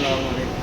আসসালামু আলাইকুম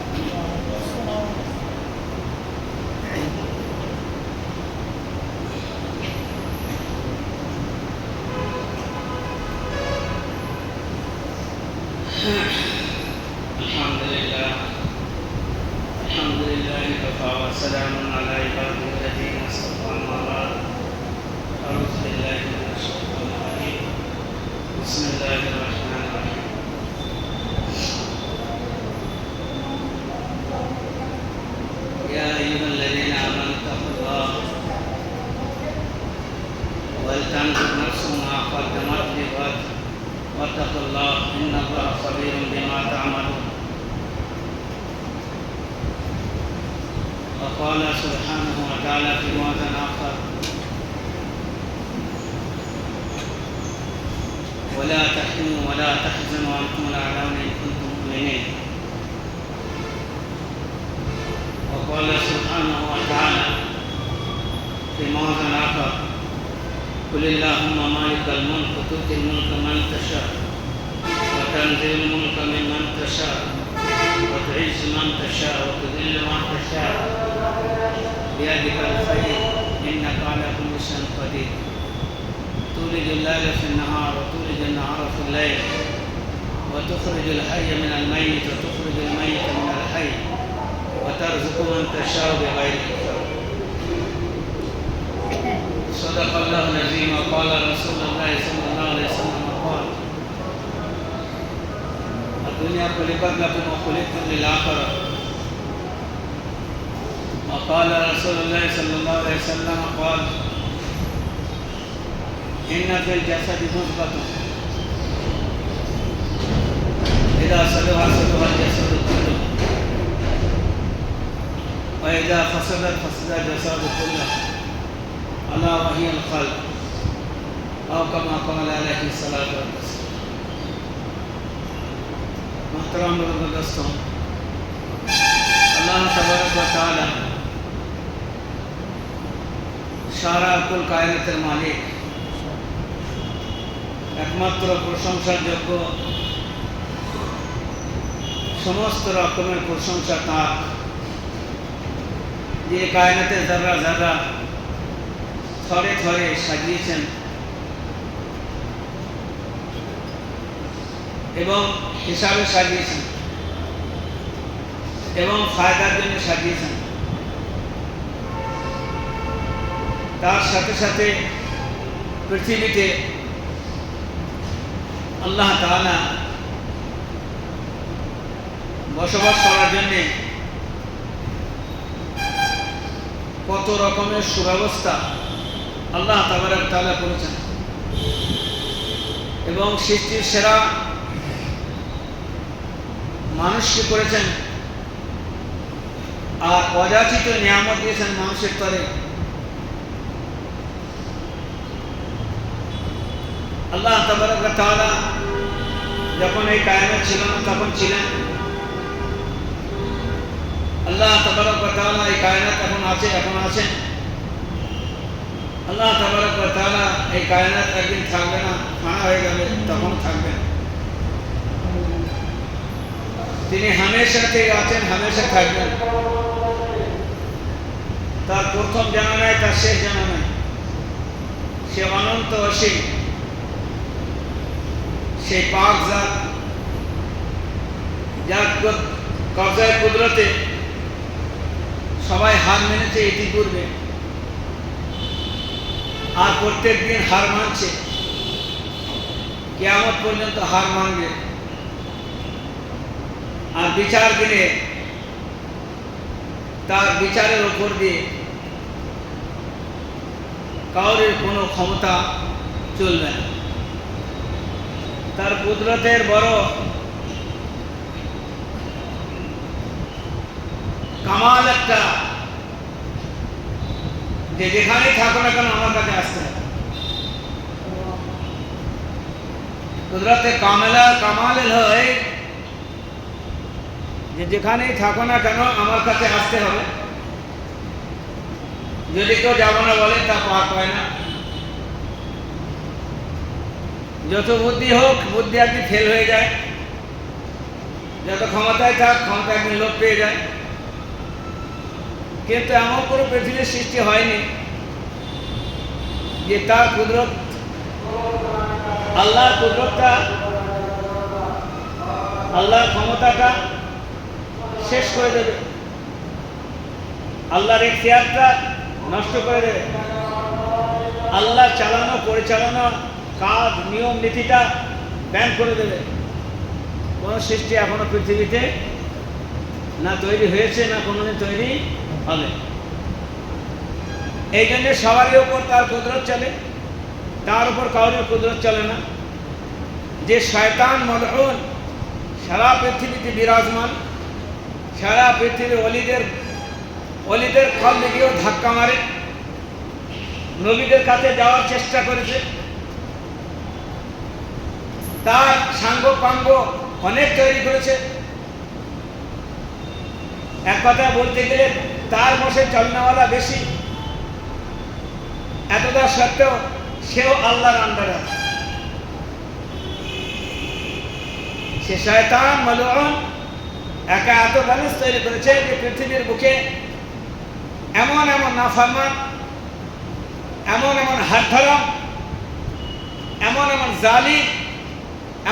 ولا تحزنوا ولا تحزنوا وأنتم الأعلون إن كنتم مؤمنين. وقال سبحانه وتعالى في موضع آخر قل اللهم مالك الملك تؤتي الملك من تشاء وتنزل الملك ممن تشاء وتعز من تشاء وتذل من تشاء. بيدك الخير إنك على كل شيء قدير. تولج الليل في النهار وتولج النهار في الليل وتخرج الحي من الميت وتخرج الميت من الحي وترزق من تشاء بغير حساب. صدق الله العظيم وقال رسول الله صلى الله عليه وسلم قال الدنيا خلقت لكم وخلقتم للآخرة. وقال رسول الله صلى الله عليه وسلم قال إن في الجسد مضغة إذا صلوا صلوا الجسد كله. وإذا فسدت فسد الجسد كله. ألا وهي القلب. أو كما قال عليه الصلاة والسلام. محترم لوگوں دوستوں الله تبارك وتعالى شارع كل کل کائنات একমাত্র প্রশংসার যোগ্য সমস্ত রকমের প্রশংসা তার। যে কায়নাতের যারা যারা থরে থরে সাজিয়েছেন। এবং হিসাবে সাজিয়েছেন। এবং ফায়দার জন্য সাজিয়েছেন। তার সাথে সাথে পৃথিবীতে আল্লাহ তাআলা বসবাস করার জন্যে কত রকমের সুব্যবস্থা আল্লাহ তাআলা করেছেন। এবং সৃষ্টির সেরা মানুষকে করেছেন। আর অযাচিত নিয়ামত দিয়েছেন মানুষের তরে। আল্লাহ তাবারক তাআলা যখন এই কায়নাত ছিল না, তখন ছিলেন আল্লাহ তাবারক তাআলা এই কায়নাত এখন আছে, এখন আছেন। আল্লাহ তাবারক তাআলা এই কায়নাত একদিন থাকবে না ফানা হয়ে যাবে তখন থাকবেন। তিনি হামেশাতেই আছেন, হামেশা থাকবেন। তার প্রথম জানা নাই তার শেষ জানা নাই সে অনন্ত অসীম। সেই পাক জাত যার কবজায় কুদরতে সবাই হার মেনেছে ইতিপূর্বে আর প্রত্যেক দিন হার মানছে। কেয়ামত পর্যন্ত হার মানবে। আর বিচার দিনে তার বিচারের উপর দিয়ে কাউরের কোনো ক্ষমতা চলবে না। তার কুদরতের বড় কামাল একটা। যে যেখানেই থাকো না কেন, আমার কাছে আসতে কুদরতে কামেলা কামাল হয় যে যেখানেই থাকো না কেন, আমার কাছে আসতে হবে। যদি কেউ যাব না বলে, তা পার হয় না। যত বুদ্ধি হোক, বুদ্ধি একদিন ফেল হয়ে যায়। যত ক্ষমতায় থাক, ক্ষমতা একদিন লোক পেয়ে যায়। কিন্তু এমন কোনো পৃথিবীর সৃষ্টি হয়নি যে তার কুদরত, আল্লাহর কুদরতটা, আল্লাহর ক্ষমতাটা শেষ করে দেবে। আল্লাহর এখতিয়ারটা নষ্ট করে দেবে। আল্লাহ চালানো, পরিচালনা কাজ, নিয়ম, নীতিটা ব্যান করে দেবে। কোনো সৃষ্টি এখনও পৃথিবীতে না তৈরি হয়েছে, না কোনোদিন তৈরি হবে। এই জন্যে সবারই ওপর তার কুদরত চলে, তার উপর কাউরের কুদরত চলে না। যে শয়তান মলউন, সারা পৃথিবীতে বিরাজমান, সারা পৃথিবীর অলিদের অলিদের ফল দিকেও ধাক্কা মারে, নবীদের কাছে যাওয়ার চেষ্টা করেছে। তার সাঙ্গ পাঙ্গ অনেক তৈরি করেছে। এক কথা বলতে গেলে তার বসে চলনাওয়ালা বেশি। এতটা সত্ত্বেও সেও আল্লাহর আন্ডারে আছে। সে শয়তান মালুন একা এত ব্যালেন্স তৈরি করেছে যে পৃথিবীর বুকে এমন এমন নাফরমান, এমন এমন হাত ধরম এমন এমন জালি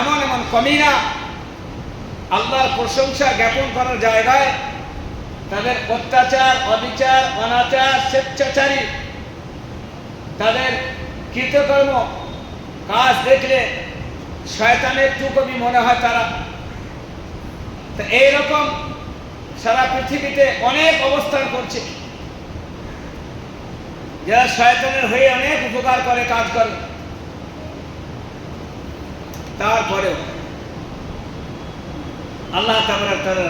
এমন এমন কমিনা আল্লাহর প্রশংসা জ্ঞাপন করার জায়গায় তাদের অত্যাচার, অবিচার, অনাচার, স্বেচ্ছাচারী, তাদের কৃতকর্ম কাজ দেখলে শয়তানের টুকবি মনে হয় তারা। তো এইরকম সারা পৃথিবীতে অনেক অবস্থান করছে। যারা শয়তানের হয়ে অনেক উপকার করে, কাজ করে। তারপরেও আল্লাহ তাবার তার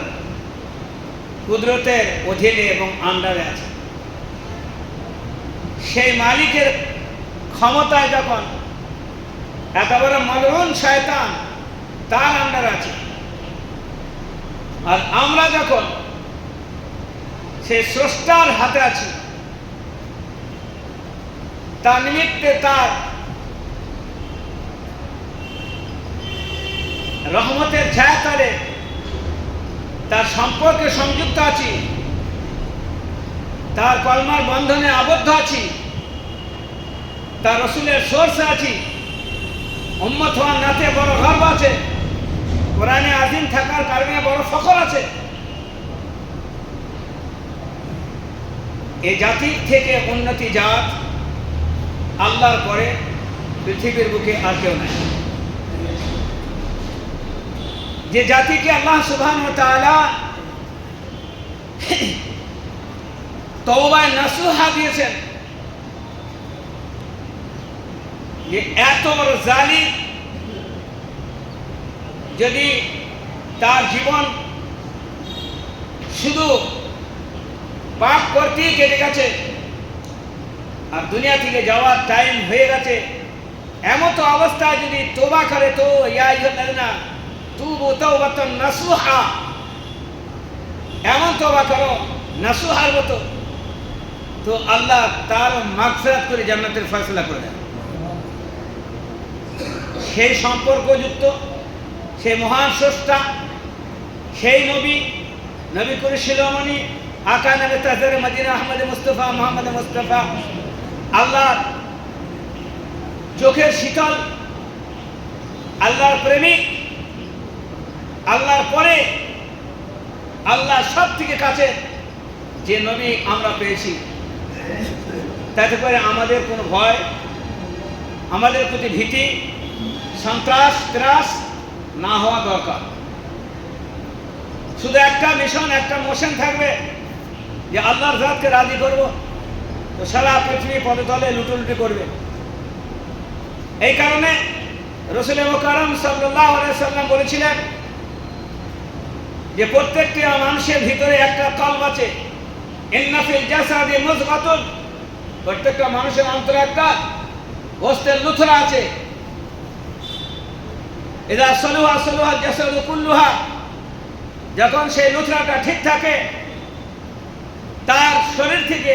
কুদরতের অধীনে এবং আন্ডারে আছে। সেই মালিকের ক্ষমতায় যখন একেবারে মলরুন শয়তান তার আন্ডার আছে। আর আমরা যখন সেই স্রষ্টার হাতে আছি, তার নিমিত্তে তার রহমতের ছায়াতলে তার সম্পর্কে সংযুক্ত আছি। তার কলমার বন্ধনে আবদ্ধ আছি। তার রসুলের সোর্সে আছি। উম্মত হওয়ার নাতে বড় গর্ব আছে। কোরআনে আজিম থাকার কারণে বড় ফখর আছে। এ জাতির থেকে উন্নতি জাত আল্লাহর পরে পৃথিবীর বুকে আর কেউ নাই। যে জাতিকে আল্লাহ সুবহান ও তাআলা তওবায় নাসুহা দিয়েছেন, যে এত বড় জালি যদি তার জীবন শুধু পাপ করতেই কেটে গেছে আর দুনিয়া থেকে যাওয়ার টাইম হয়ে গেছে এমন তো অবস্থায় যদি তোবা করে, তো ইয়া না তুবু তাওবাতান নাসুহা। এমন তোবা করো, নাসুহার মতো। তো আল্লাহ তার মাগফিরাত করে জান্নাতের ফয়সলা করে দেন। সেই সম্পর্কযুক্ত, সেই মহান স্রষ্টা, সেই নবী নবী করে শিরোমণি আকা নবী তাজর মদিনা, আহমদ মুস্তফা, মোহাম্মদ মুস্তফা আল্লাহর চোখের শীতল, আল্লাহর প্রেমিক আল্লাহর পরে আল্লাহ সব থেকে কাছে যে নবী আমরা পেয়েছি। তাতে করে আমাদের কোনো ভয়, আমাদের প্রতি ভীতি, সন্ত্রাস, ত্রাস না হওয়া দরকার। শুধু একটা মিশন একটা মোশন থাকবে যে আল্লাহর জাতকে রাজি করব, তো সারা পৃথিবী পদতলে লুটোলুটি করবে। এই কারণে রসুল মোকারম সাল্লাহ সাল্লাম বলেছিলেন যে প্রত্যেকটি মানুষের ভিতরে একটা কলব আছে। প্রত্যেকটা মানুষের অন্তরে একটা গোস্তের লুথরা আছে। এদা সলুহা সলুহা জাসাদু কুল্লুহা। যখন সেই লুথরাটা ঠিক থাকে, তার শরীর থেকে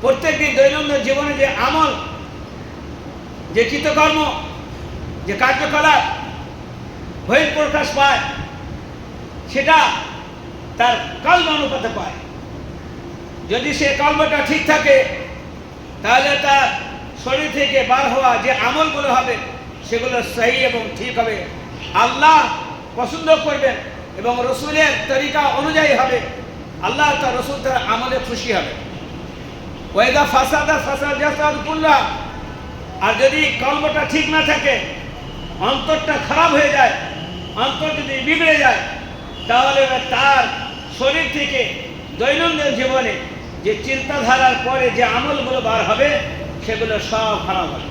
প্রত্যেকটি দৈনন্দিন জীবনে যে আমল, যে কৃতকর্ম, যে কার্যকলাপ বহির প্রকাশ পায় সেটা তার কলম অনুপাতে পায়। যদি সে কলমটা ঠিক থাকে, তাহলে তার শরীর থেকে বার হওয়া যে আমলগুলো হবে, সেগুলো সহি এবং ঠিক হবে। আল্লাহ পছন্দ করবেন এবং রসুলের তরিকা অনুযায়ী হবে। আল্লাহ তার রসুল তার আমলে খুশি হবে। ওয়েদা ফাসাদা ফাসাদ জাসাদ কুল্লা। আর যদি কলমটা ঠিক না থাকে, অন্তরটা খারাপ হয়ে যায়, অন্তর যদি বিগড়ে যায় তাহলে তার শরীর থেকে দৈনন্দিন জীবনে যে চিন্তাধারার পরে যে আমলগুলো বার হবে, সেগুলো সব খারাপ হবে।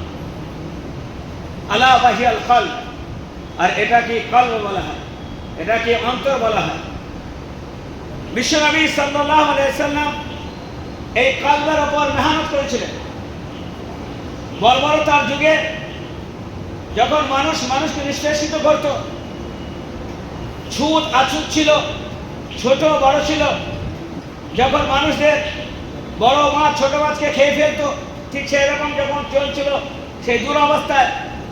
আলা বাহিয়াল কল আর এটাকে কল্প বলা হয়? এটাকে অন্তর বলা হয়? বিশ্বনবী সাল্লাহ আলাইসাল্লাম এই কল্পের ওপর মেহনত করেছিলেন। বর্বরতার যুগে যখন মানুষ মানুষকে নিষ্কাশিত করত ছুত আছুত ছিল, ছোট বড় ছিল। যখন মানুষদের বড় মাছ ছোট মাছকে খেয়ে ফেলতো, ঠিক সেই রকম যখন চলছিল, সেই দুরবস্থায়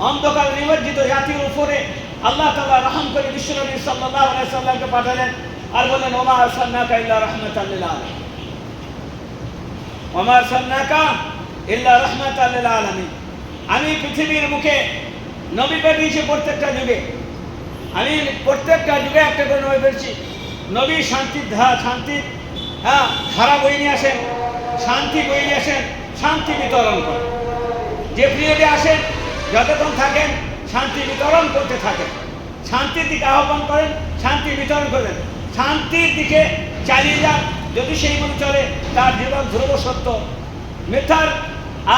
অন্ধকার নিমজ্জিত জাতির উপরে আল্লাহ তালা রহম করে বিশ্বনবী সাল্লাহ সাল্লামকে পাঠালেন আর বললেন, ওমা সান্নাকা ইল্লা রহমতাল্লিল ওমার সান্নাকা ইল্লা রহমতাল্লিল আলমী আমি পৃথিবীর মুখে নবী পাঠিয়েছি প্রত্যেকটা যুগে। আমি প্রত্যেকটা যুগে একটা করে নবী পেয়েছি। নবী শান্তির ধারা শান্তির হ্যাঁ ধারা বই নিয়ে আসেন, শান্তি বই নিয়ে আসেন, শান্তি বিতরণ করেন। যে পিরিয়ডে আসেন, যতক্ষণ থাকেন, শান্তি বিতরণ করতে থাকেন। শান্তির দিকে আহ্বান করেন, শান্তি বিতরণ করেন শান্তির দিকে চালিয়ে যান, যদি সেই মনে চলে, তার জীবন ধ্রুব সত্য। মিথ্যার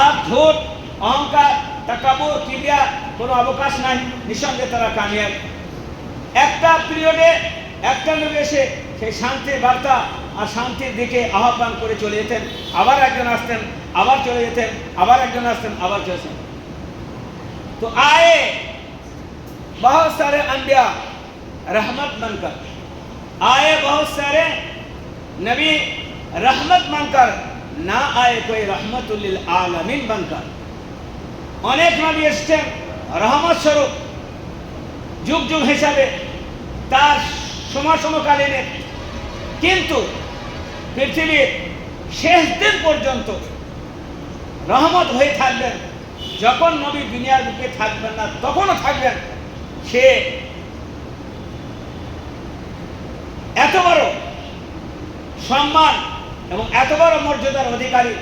আর ঝোট অহংকার, তাকাবুর কিবিয়া কোনো অবকাশ নাই নিঃসন্দেহে তারা কামিয়াব। একটা পিরিয়ডে একটা লোক এসে সেই শান্তির বার্তা আর শান্তির দিকে আহ্বান করে চলে যেতেন আবার একজন আসতেন আবার চলে যেতেন আবার একজন আসতেন আবার চলে যেতেন तो आए बहुत सारे अंबिया रहमत बनकर आए बहुत सारे नबी रहमत बनकर ना आए कोई रहमतुल्लिल आलमीन बनकर অনেক নবী এসছেন রহমত স্বরূপ যুগ যুগ হিসাবে তার সময় সমকালীনের কিন্তু পৃথিবীর শেষ দিন পর্যন্ত রহমত হয়ে থাকবেন। যখন নবী দুনিয়ার বুকে থাকবেন না, তখনও থাকবেন। সে এত বড় সম্মান এবং এত বড় মর্যাদার অধিকারী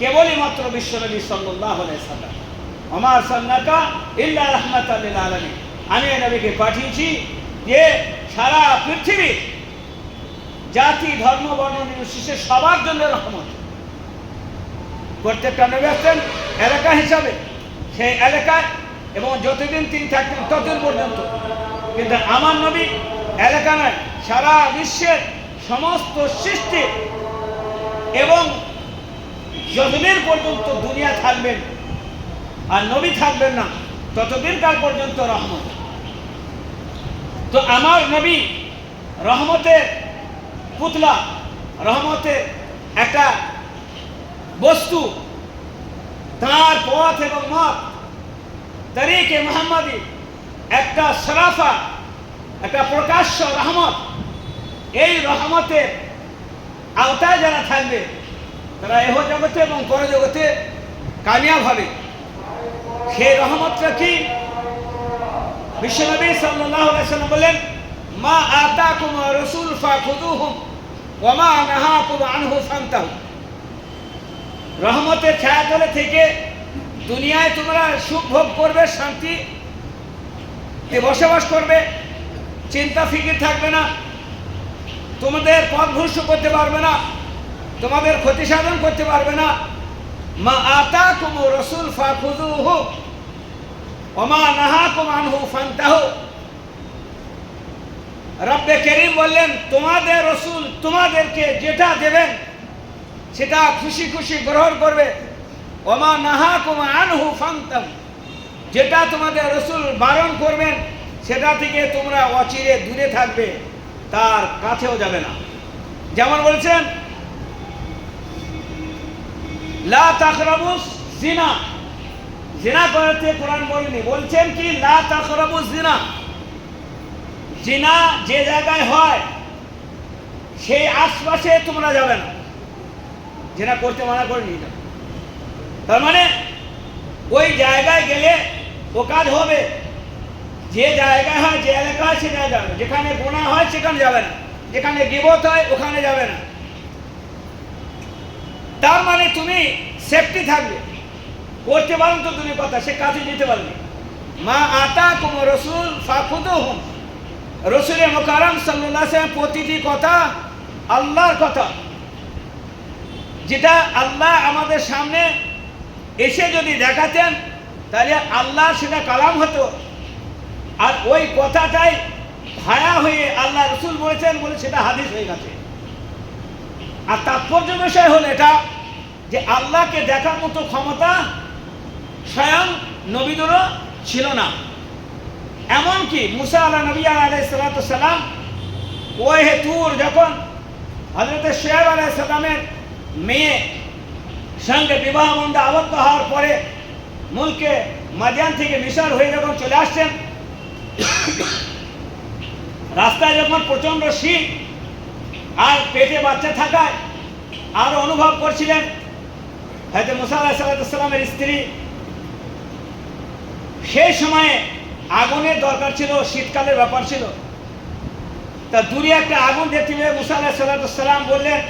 কেবলই মাত্র বিশ্বনবী সাল্লাহ আমার সান্নাকা ইল্লা রহমত আলমী আমি নবীকে পাঠিয়েছি যে সারা পৃথিবীর জাতি, ধর্ম, বর্ণ, নির্বিশেষে সবার জন্য রহমত। প্রত্যেকটা নবী আসতেন এলাকা হিসাবে, সেই এলাকায়, এবং যতদিন তিনি থাকতেন ততদিন পর্যন্ত। কিন্তু আমার নবী এলাকা নয়, সারা বিশ্বের সমস্ত সৃষ্টি এবং যতদিন পর্যন্ত দুনিয়া থাকবেন আর নবী থাকবেন না ততদিন কাল পর্যন্ত রহমত। তো আমার নবী রহমতের পুতলা রহমতের একটা বস্তু তার পথ এবং মত, তরিকে মোহাম্মদী, একটা সরাফা একটা প্রকাশ্য রহমত, এই রহমতের আওতায় যারা থাকবে, তারা এহ জগতে এবং পর জগতে কামিয়াব হবে। সেই রহমতটা কি? বিশ্বনবী সাল্লাল্লাহু আলাইহি সাল্লাম বলেন মা আতাকুম রাসূল ফাখুদুহুম ওয়া মা নাহাকুম আনহু ফান্তাহু। রহমতের ছায়াতলে থেকে দুনিয়ায় তোমরা সুখ ভোগ করবে, শান্তি এ বসবাস করবে, চিন্তা ফিকির থাকবে না, তোমাদের পথ ভ্রষ্ট করতে পারবে না, তোমাদের ক্ষতি সাধন করতে পারবে না। মা আতা কুম রসুল ফাখুদু হু ফান্তাহু। রব্বে করিম বললেন, তোমাদের রসুল তোমাদেরকে যেটা দেবেন, সেটা খুশি খুশি গ্রহণ করবে। ওমা নাহা কুমা আনহু ফান্তাম যেটা তোমাদের রসুল বারণ করবেন, সেটা থেকে তোমরা অচিরে দূরে থাকবে, তার কাছেও যাবে না। যেমন বলছেন, লা তাকরাবুস জিনা জিনা করতে কোরআন বলেনি। বলছেন কি, লা তাকরাবুস জিনা। জিনা যে জায়গায় হয়, সেই আশপাশে তোমরা যাবে না। জেনা করতে মানা করে নিয়ে যাবে তার মানে ওই জায়গায় গেলে ও কাজ হবে। যে জায়গায় হয়, যে এলাকা হয়, সে জায়গায় যাবে না। যেখানে গোনা হয়, সেখানে যাবে না। যেখানে গিবত হয়, ওখানে যাবে না। তার মানে তুমি সেফটি থাকবে। করতে পারেন তো তুমি কথা, সে কাছে যেতে পারবে। মা আতা কুম রসুল ফাকুদ হুম রসুলের মোকারম সাল্লাহ প্রতিটি কথা আল্লাহর কথা। যেটা আল্লাহ আমাদের সামনে এসে যদি দেখাতেন, তাহলে আল্লাহ সেটা কালাম হতো। আর ওই কথাটাই ভায়া হয়ে আল্লাহ রসুল বলেছেন বলে সেটা হাদিস হয়ে গেছে। আর তাৎপর্য বিষয় হলো এটা যে আল্লাহকে দেখার মতো ক্ষমতা স্বয়ং নবীদেরও ছিল না। এমনকি মুসা আল্লাহ নবী আলাই সালাম ওই তুর যখন হজরত শেয়াব আলাই সালামের মেয়ে সঙ্গে বিবাহ বন্ধে আবদ্ধ হওয়ার পরে মুলকে মাদিয়ান থেকে মিশর হয়ে যখন চলে আসছেন, রাস্তায় যখন প্রচণ্ড শীত আর পেটে বাচ্চা থাকায় আরও অনুভব করছিলেন, হয়তো মুসা আলাহ সাল্লামের স্ত্রী সেই সময়ে আগুনের দরকার ছিল, শীতকালের ব্যাপার ছিল। তা দূরে একটা আগুন দেখতে পেয়ে মুসা আলাহ সাল্লাম বললেন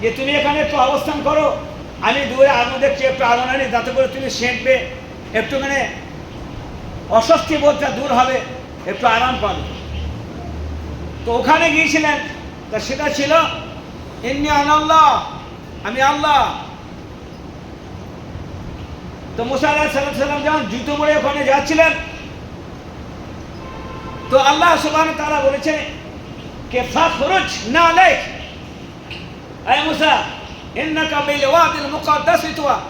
যে, তুমি এখানে একটু অবস্থান করো। আমি দূরে আগুন দেখছি, একটু আগুন আনি, যাতে করে তুমি সেঁকবে। একটু মানে অস্বস্তি বোধটা দূর হবে, একটু আরাম পাবে। তো ওখানে গিয়েছিলেন। তা সেটা ছিল এমনি আল্লাহ, আমি আল্লাহ। তো মুসা আলাহ সাল্লাম যখন জুতো পরে ওখানে যাচ্ছিলেন, তো আল্লাহ সুবাহ তারা বলেছে কে ফখরুজ না লেখ আয় মুসা, ইন্নাকা বিল ওয়াদিল মুকাদ্দাস ইতওয়া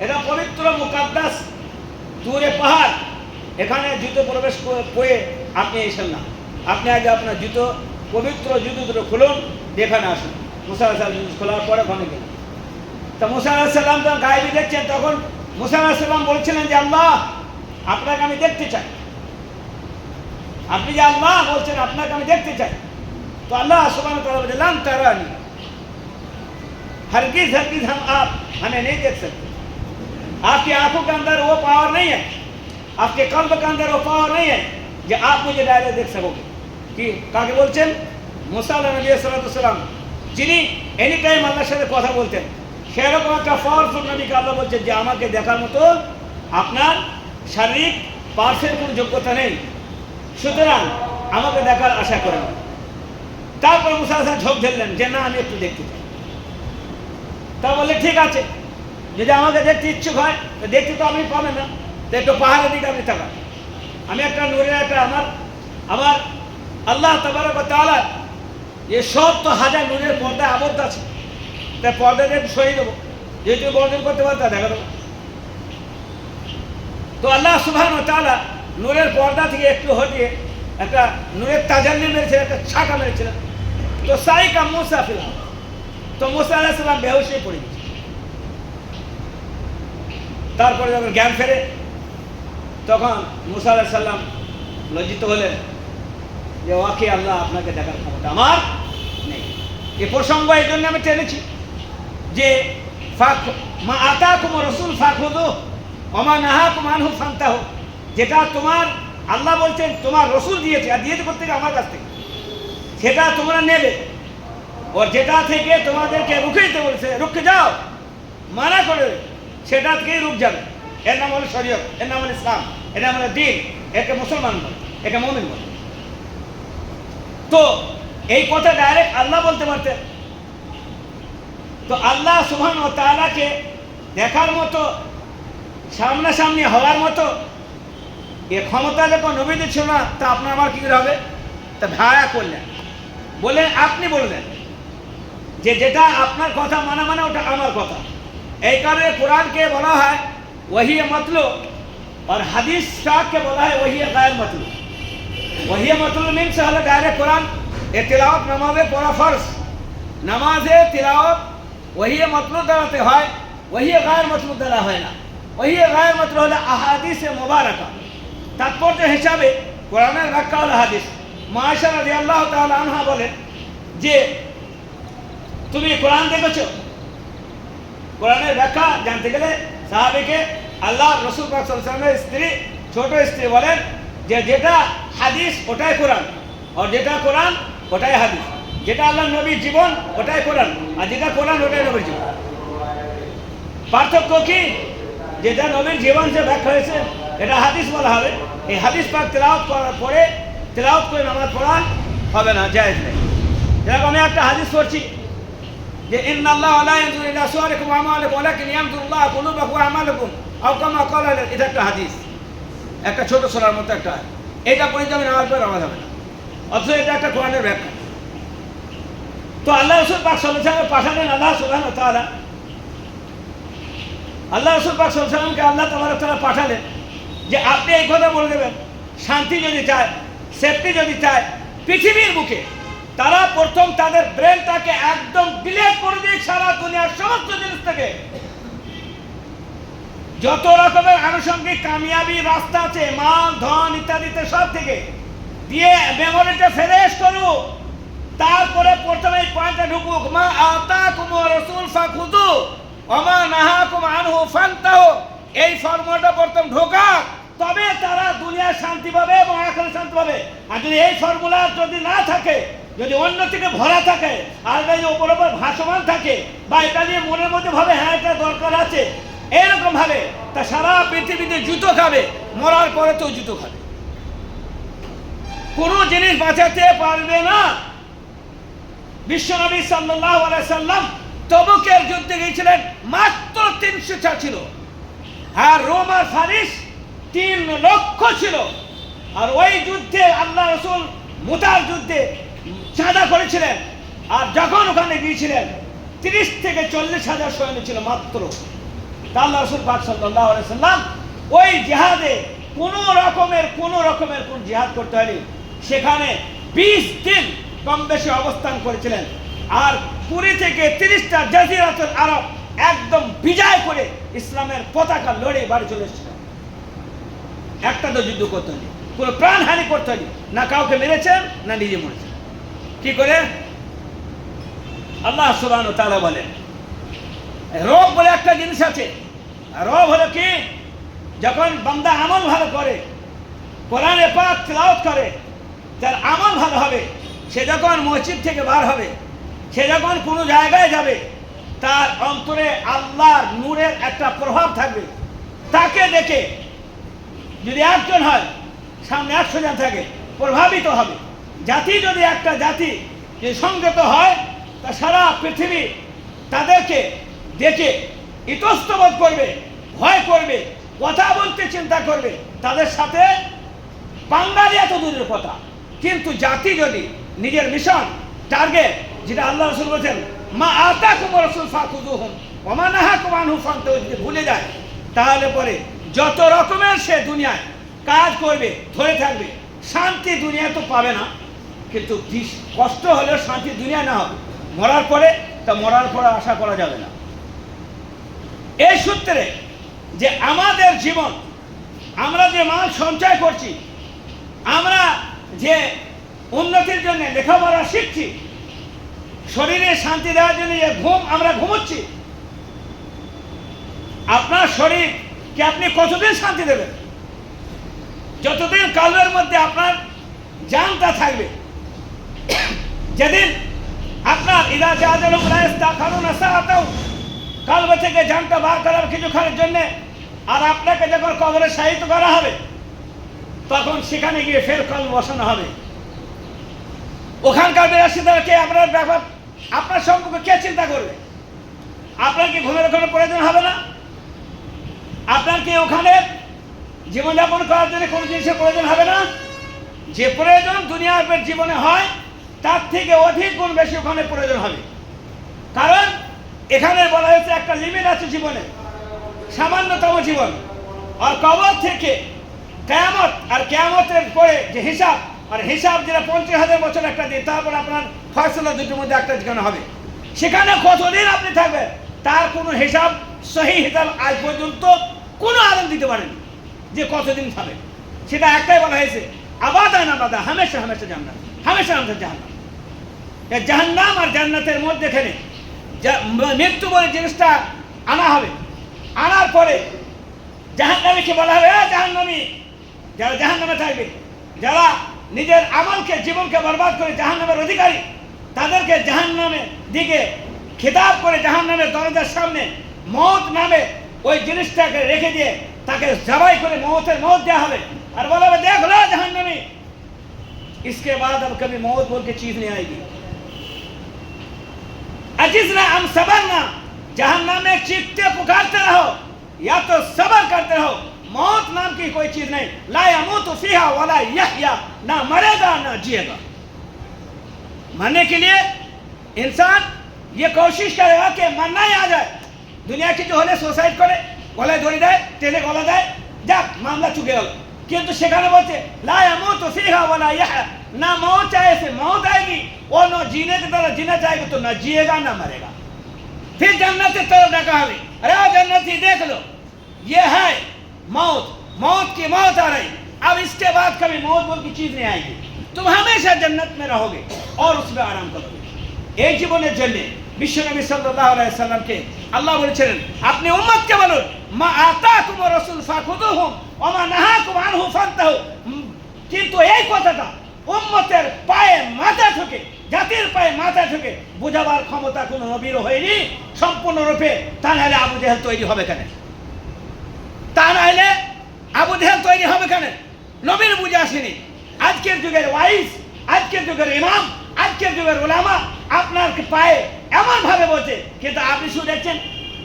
এটা পবিত্র মুকাদ্দাস দূরে পাহাড়, এখানে জুতো প্রবেশ করে- আপনি এসেন না। আপনি আগে আপনার জুতো পবিত্র জুতো দুটো খুলুন যেখানে আসুন। মুসা আলাহ সাল্লাম খোলার পরে ওখানে গেলেন। তা মুসা আলাহ সাল্লাম তখন গায়েবি দেখছেন, তখন মুসা আলাহ সাল্লাম বলছিলেন যে আল্লাহ আপনাকে আমি দেখতে চাই আপনি যে আল্লাহ বলছেন আপনাকে আমি দেখতে চাই तो अल्लाह सुबहान तआला बोले लम तरानी हरगिज हरगिज हम आप हमें नहीं देख सकते आपकी आंखों के अंदर वो पावर नहीं है आपके कल्ब के अंदर वो पावर नहीं है कि आप मुझे डायरेक्ट देख सकोगे কি কাকে বলছেন মুসা আল্লাহ নবী সাল্লাম যিনি এনি টাইম আল্লাহর সাথে কথা বলতেন সেরকম একটা পাওয়ারফুল নবীকে আল্লাহ বলছে যে আমাকে দেখার মতো আপনার শারীরিক পার্শ্বের কোনো যোগ্যতা নেই। সুতরাং আমাকে দেখার আশা করেন তারপর মুসা ঝোঁক ধরলেন যে, না, আমি একটু দেখতে চাই। তা বললে, ঠিক আছে। যদি আমাকে দেখতে ইচ্ছুক হয়, তো দেখতে তো আপনি পাবেন না। তো একটু পাহাড়ের দিকে আপনি তাকান। আমি একটা নূরের একটা আমার আমার আল্লাহ ওয়া তাআলা যে সব তো হাজার নূরের পর্দায় আবদ্ধ আছে তাই পর্দাটা একটু সরিয়ে দেবো। যদি তুমি বর্জন করতে পারো তা দেখা দেবো। তো আল্লাহ সুবহান তাআলা নূরের পর্দা থেকে একটু হটিয়ে একটা নূরের তাজাল্লি মেরেছিলেন একটা ছাকা মেরেছিলেন তো সাইকা মুসা ফিলাম তো মুসা আলাহ সাল্লাম বেহুশে পড়ে গেছে। তারপরে যখন জ্ঞান ফেরে, তখন মুসা আলাহ সাল্লাম লজ্জিত হলেন যে, ওয়াকে আল্লাহ আপনাকে দেখার ক্ষমতা আমার নেই। এ প্রসঙ্গ এই জন্য আমি টেনেছি। যে মা আতা কুম রসুল ফাঁক অমা নাহা কুমান হু ফান্তা হোক যেটা তোমার আল্লাহ বলছেন, তোমার রসুল দিয়েছে আর দিয়েছে কোথেকে আমার কাছ থেকে। সেটা তোমরা নেবে। ওর যেটা থেকে তোমাদেরকে রুখে দিতে বলছে, রুখে যাও। মানা করে সেটা থেকেই রুখ যাবে। এর নাম হলো শরীয়ত, এর নাম হলো ইসলাম, এর নাম হলো দিন, একে মুসলমান বলে, একে মমিন বলে। তো এই কথা ডাইরেক্ট আল্লাহ বলতে পারতেন। তো আল্লাহ সুবহান ও তালাকে দেখার মতো, সামনাসামনি হওয়ার মতো এ ক্ষমতা যখন নবীদের ছিল না, তা আপনার আমার কী হবে? তা ভাড়া করলেন। বললেন আপনি বললেন যে যেটা আপনার কথা মানা মানে ওটা আমার কথা। এই কারণে কোরআনকে বলা হয় ওহি মতলব আর হাদিস শাহকে বলা হয় ওহি গায়ের মতলব। ওহি মতলব মিনস হলো ডাইরেক্ট কোরআন। এ তিলাওয়াত নামাজে পড়া ফরজ। নামাজে তিলাওয়াত ওহি মতলব দ্বারাতে হয় ওহি গায়ের মতলব দ্বারা হয় না ওহি গায়ের মতলব হলো আহাদিসে মোবারকা তাৎপর্য হিসাবে কোরআনের ব্যাখ্যা হলো হাদিস মায়েশা রাজি আল্লাহ তাআলা আনহা বলেন যে তুমি কোরআন দেখেছ কোরআনের ব্যাখ্যা জানতে গেলে সাহাবিকে আল্লাহ রসুল ওয়াসাল্লামের স্ত্রী ছোট স্ত্রী বলেন যে যেটা হাদিস ওটাই কোরআন আর যেটা কোরআন ওটাই হাদিস যেটা আল্লাহ নবীর জীবন, ওটাই কোরআন। আর যেটা কোরআন, ওটাই নবীর জীবন। পার্থক্য কি? যেটা নবীর জীবন যে ব্যাখ্যা হয়েছে, এটা হাদিস বলা হবে। এই হাদিস পাক তেলাওয়াত করার পরে, তেলাওয়াত করে নামাজ পড়া হবে না, জায়েজ নেই। যেরকম আমি একটা হাদিস পড়ছি, যে ইন্না আল্লাহ লা ইয়ানজুরু ওয়ালাকিন আও কামা ক্বালা এটা একটা হাদিস। একটা ছোট সূরার মতো একটা। এটা পড়ে যাবে নামাজ পড়ে, নামাজ হবে না। অথচ এটা একটা কোরআনের ব্যাখ্যা। তো আল্লাহ রসুল পাক সাল্লাল্লাহু পাঠালেন আল্লাহ সুবহানাহু ওয়া আল্লাহ রসুল পাক ওয়াসাল্লামকে আল্লাহ তাবারক তাআলা পাঠালেন যে আপনি এই কথা বলে দেবেন, শান্তি যদি চায় সেফটি যদি চায়, পৃথিবীর বুকে, তারা প্রথম তাদের ব্রেনটাকে একদম ডিলেট করে দিয়ে সারা দুনিয়ার সমস্ত জিনিস থেকে। যত রকমের আনুষঙ্গিক কামিয়াবি রাস্তা আছে, মাল, ধন ইত্যাদিতে সব থেকে, দিয়ে মেমোরিটা ফ্রেশ করুক। তারপরে প্রথমে এই ঢুকুক মা আতা কুমু রসুল ফাখুদু অমা নাহা কুম আনহু ফান্তাহু। এই ফর্মুলাটা প্রথম ঢোকা, তবে তারা দুনিয়ার শান্তি পাবে এবং আখের শান্তি পাবে। আর যদি এই ফর্মুলা যদি না থাকে, যদি অন্য থেকে ভরা থাকে, আর যদি ওপর ওপর ভাসমান থাকে, বা এটা নিয়ে মনের মধ্যে ভাবে হ্যাঁ এটা দরকার আছে, এরকম ভাবে তা সারা পৃথিবীতে জুতো খাবে, মরার পরে তো জুতো খাবে। কোনো জিনিস বাঁচাতে পারবে না। বিশ্বনবী আলাইহি সাল্লাম তবুকের যুদ্ধে গিয়েছিলেন মাত্র তিনশো ছা ছিল। আর রোম আর ফারিস তিন লক্ষ ছিল। আর ওই যুদ্ধে আল্লাহ রসুল মুতার যুদ্ধে চাঁদা করেছিলেন। আর যখন ওখানে গিয়েছিলেন, তিরিশ থেকে চল্লিশ হাজার সৈন্য ছিল মাত্র। আল্লাহ রসুল পাক সাল্লাহ সাল্লাম ওই জেহাদে কোনো রকমের কোনো রকমের কোন জেহাদ করতে হয়নি। সেখানে বিশ দিন কম বেশি অবস্থান করেছিলেন। আর পুরী থেকে তিরিশটা জাজিরাতুল আরব একদম বিজয় করে ইসলামের পতাকা লড়ে বাড়ি চলে এসেছিলেন একটা তো যুদ্ধ করতে হয়নি। কোনো প্রাণহানি করতে হয়নি। না কাউকে মেরেছেন, না নিজে মরেছেন। কি করে? আল্লাহ সুবান তারা বলেন রোগ বলে একটা জিনিস আছে। রোগ হলো কি? যখন বান্দা আমল ভালো করে, কোরআনে পাক তেলাওয়াত করে, তার আমল ভালো হবে। সে যখন মসজিদ থেকে বার হবে, সে যখন কোনো জায়গায় যাবে, তার অন্তরে আল্লাহর নূরের একটা প্রভাব থাকবে। তাকে দেখে যদি একজন হয়, সামনে একশো জন থাকে, প্রভাবিত হবে। জাতি যদি একটা জাতি যদি সংযত হয়, তা সারা পৃথিবী তাদেরকে দেখে ইতস্তবোধ করবে, ভয় করবে, কথা বলতে চিন্তা করবে, তাদের সাথে বাঙালি এত দূরের কথা। কিন্তু জাতি যদি নিজের মিশন টার্গেট যেটা আল্লাহ রসুল বলছেন, মা আতা কুমার রসুল ফাকুদু হুম অমানাহা কুমান হুফান্ত যদি ভুলে যায়, তাহলে পরে যত রকমের সে দুনিয়ায় কাজ করবে, ধরে থাকবে, শান্তি দুনিয়া তো পাবে না। কিন্তু কষ্ট হলেও শান্তি দুনিয়া না হবে। মরার পরে, তা মরার পরে আশা করা যাবে না। এই সূত্রে যে আমাদের জীবন, আমরা যে মাল সঞ্চয় করছি, আমরা যে উন্নতির জন্য লেখাপড়া শিখছি। শরীরে শান্তি দেওয়ার জন্য যে ঘুম আমরা ঘুমোচ্ছি, আপনার শরীরকে আপনি কতদিন শান্তি দেবেন? যতদিন কালের মধ্যে আপনার জানটা থাকবে, যেদিন আপনার ইদা জাহাজের কারণ আসাও কালবে থেকে জানটা বার করার কিছুক্ষণের জন্য আর আপনাকে যখন কবরে সাহিত্য করা হবে, তখন সেখানে গিয়ে ফের কল বসানো হবে। ওখানকার বিলাসীদেরকে আপনার ব্যাপার, আপনার সম্পর্কে কে চিন্তা করবে? আপনার কি ঘুমের কোনো প্রয়োজন হবে না? আপনার কি ওখানে জীবনযাপন করার জন্য কোনো জিনিসের প্রয়োজন হবে না? যে প্রয়োজন দুনিয়ার জীবনে হয়, তার থেকে অধিক গুণ বেশি ওখানে প্রয়োজন হবে। কারণ এখানে বলা হয়েছে একটা লিমিট আছে জীবনে, সামান্যতম জীবন। আর কবর থেকে কেয়ামত, আর কেয়ামতের পরে যে হিসাব আর হিসাব যেটা পঞ্চাশ হাজার বছর একটা দিন, তারপর আপনার ফয়সলা দুটোর মধ্যে একটা যেখানে হবে। সেখানে কতদিন আপনি থাকবেন? তার কোনো হিসাব, সহি হিসাব আজ পর্যন্ত কোনো আলম দিতে পারেনি যে কতদিন থাকবে। সেটা একটাই বলা হয়েছে, আবাদা না বাদা হামেশা হামেশা জান্নাত, হামেশা আমাদের জাহান্নাম। জাহান্নাম আর জান্নাতের মধ্যেখানে মৃত্যু বলে জিনিসটা আনা হবে। আনার পরে জাহান্নামীকে বলা হবে, "এ জাহান্নামী, যারা জাহান্নামে থাকবে, যারা নিজের আমলকে জীবনকে বরবাদ করে জাহান্নামের অধিকারী তাদেরকে জাহান্নামের দিকে খেতাব করে জাহান্নামের দরজার সামনে মত নামে ওই জিনিসটাকে রেখে দিয়ে তাকে জবাই করে মৌতের মত দেওয়া হবে আর বলা হবে দেখ লো জাহান্নামী इसके बाद अब कभी मौत बोल के चीज नहीं आएगी अजिजना हम सबर ना जहन्नम में चीखते पुकारते रहो या तो सबर करते रहो मौत नाम की कोई चीज नहीं ला यमूत फीहा वाला यहया ना मरेगा ना जिएगा मरने के लिए इंसान ये कोशिश करेगा कि मरना ही आ जाए दुनिया की जो হলে সুসাইড করে গলায় দড়ি দেয় টেনে গলা দেয় যাক মামলা চুকে গেল কিন্তু সেখানে বলছে লা ইয়ামুতু ফিহা ওয়ালা ইয়াহয়া ना मौत चाहे से मौत आएगी और न जीने की तरह जीना चाहेगा तो न जिएगा ना मरेगा फिर जन्नत की तरफ डाका हमें अरे ओ जन्नती देख लो ये है मौत मौत की मौत आ रही अब इसके बाद कभी मौत बोल की चीज नहीं आएगी तुम हमेशा जन्नत में रहोगे और उसमें आराम करोगे এই জীবনের জন্য বিশ্বনবী সাল্লাল্লাহু আলাইহি সাল্লামকে আল্লাহ বলেছিলেন আপনি উম্মতকে বলুন মা আতাকুম রাসূল ফাখুদুহুম ওয়া মা নাহাকুম আনহু ফান্তাহু উম, কিন্তু এই কথাটা উম্মতের পায়ে মাথা ঠুকে জাতির পায়ে মাথা ঠুকে বোঝাবার ক্ষমতা কোনো নবীর হয়নি সম্পূর্ণরূপে তা নাহলে আবু জেহেল তৈরি হবে কেন তা নাহলে আবু জেহেল তৈরি হবে কেন? নবীর বুঝে আসেনি। আজকের যুগের ওয়াইস আজকের যুগের ইমাম, আজকের যুগের ওলামা আপনার পায়ে এমন ভাবে বলছে কিন্তু আপনি শুধু দেখছেন,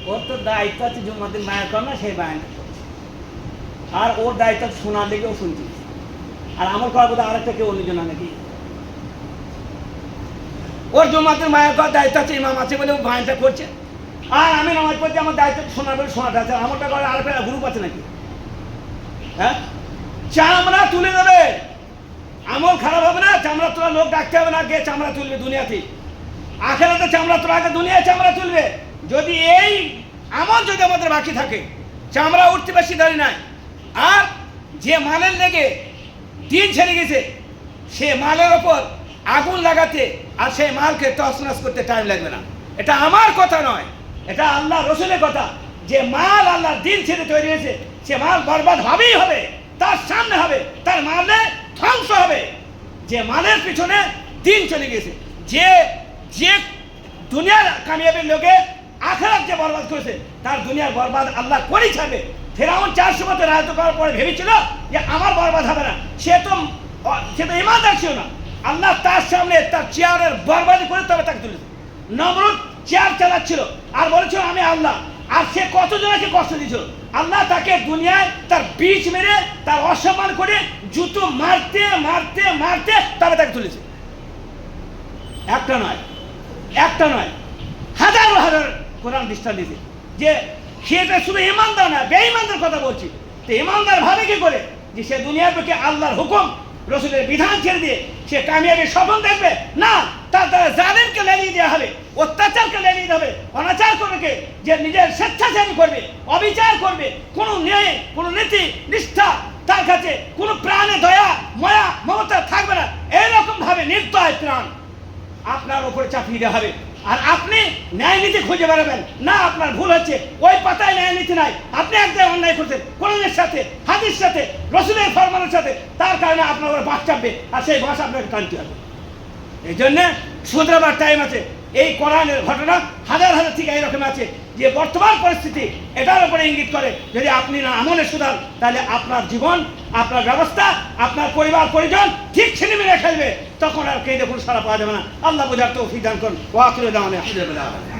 ওর তো দায়িত্ব আছে জুম্মাদিন মায়ের কর না সেই বায়না আর ওর দায়িত্ব শোনার লেগেও শুনছি। আর আমার করার বোধহয় আরেকটা কেউ অন্যজন নাকি? ওর জমাতের মায়ের করার দায়িত্ব আছে, ইমাম আছে বলে ও বায়নটা করছে। আর আমি নামাজ পড়ছি আমার দায়িত্ব শোনার বলে শোনাটা আছে। আমারটা করে আরেকটা গ্রুপ আছে নাকি? হ্যাঁ? চামড়া তুলে দেবে। আমল খারাপ হবে না, চামড়া তোলা লোক ডাকতে হবে না, কে চামড়া তুলবে দুনিয়াতে? আখেরাতে চামড়া তোলা আগে দুনিয়ায় চামড়া তুলবে। যদি এই আমল যদি আমাদের বাকি থাকে, চামড়া উঠতে বেশি দাঁড়িয়ে নাই। আর যে মালের লেগে দিন ছেড়ে গেছে, সে মালের ওপর আগুন লাগাতে আর সেই মালকে তছনছ করতে টাইম লাগবে না। এটা আমার কথা নয়। এটা আল্লাহ রসুলের কথা। যে মাল আল্লাহ দিন ছেড়ে তৈরি হয়েছে, সে মাল বরবাদ হবেই হবে, তার সামনে হবে, তার মালে ধ্বংস হবে। যে মালের পিছনে দিন চলে গেছে যে যে দুনিয়ার কামিয়াবির লোকে আখেরাত যে বরবাদ করেছে, তার দুনিয়ার বরবাদ আল্লাহ করেই ছাড়বে। ফেরাউন চারশো বছর রাজত্ব করার পরে ভেবেছিল যে আমার বরবাদ হবে না। সে তো সে তো ইমানদার ছিল না। আল্লাহ তার সামনে তার চেয়ারের বরবাদি করে তবে তাকে তুলেছে। নমরুদ চেয়ার চালাচ্ছিল। আর বলেছিল, আমি আল্লাহ। আর সে কতজনকে কষ্ট দিয়েছিল? আল্লাহ তাকে দুনিয়ায় তার বীজ মেরে, তার অসম্মান করে জুতো মারতে মারতে মারতে তবে তাকে তুলেছে। একটা নয় একটা নয়, হাজার হাজার কোরআন দৃষ্টান দিতে যে সেটা শুধু ইমানদার না, বেঈমানদার কথা বলছি। তো ইমানদার ভাবে কি করে? যে সে দুনিয়ার পক্ষে আল্লাহর হুকুম, রসুলের বিধান ছেড়ে দিয়ে সে কামিয়াবি স্বপ্ন দেখবে? না তার জালেমকে লেলিয়ে দেওয়া হবে, অত্যাচারকে লেলিয়ে দেবে অনাচার করবে যে নিজের স্বেচ্ছাচারী করবে, অবিচার করবে, কোনো ন্যায়, কোনো নীতি, নিষ্ঠা, তার কাছে কোনো প্রাণে দয়া, ময়া, মমতা থাকবে না। এইরকম ভাবে নির্দয় প্রাণ আপনার উপরে চাপিয়ে দেওয়া হবে। আর আপনি ন্যায় নীতি খুঁজে বেড়াবেন। না, আপনার ভুল হচ্ছে। ওই পাতায় ন্যায় নীতি নাই। আপনি এক জায়গায় অন্যায় করছেন। কোরআনের সাথে হাদির সাথে, রসুলের ফরমানের সাথে, তার কারণে আপনার বাস চাপবে। আর সেই বাস আপনাকে টানতে হবে। এই জন্যে শুধরাবার টাইম আছে। এই কোরআনের ঘটনা হাজার হাজার থেকে এইরকম আছে যে বর্তমান পরিস্থিতি এটার উপরে ইঙ্গিত করে। যদি আপনি না আমলে সুধান তাহলে আপনার জীবন, আপনার ব্যবস্থা, আপনার পরিবার, পরিজন ঠিক ছিনে মিলে খেলবে। তখন আর কেঁদে কোনো সারা পাওয়া যাবে না। আল্লাহ বোঝার তো দান করুন। আলহামদুলিল্লাহ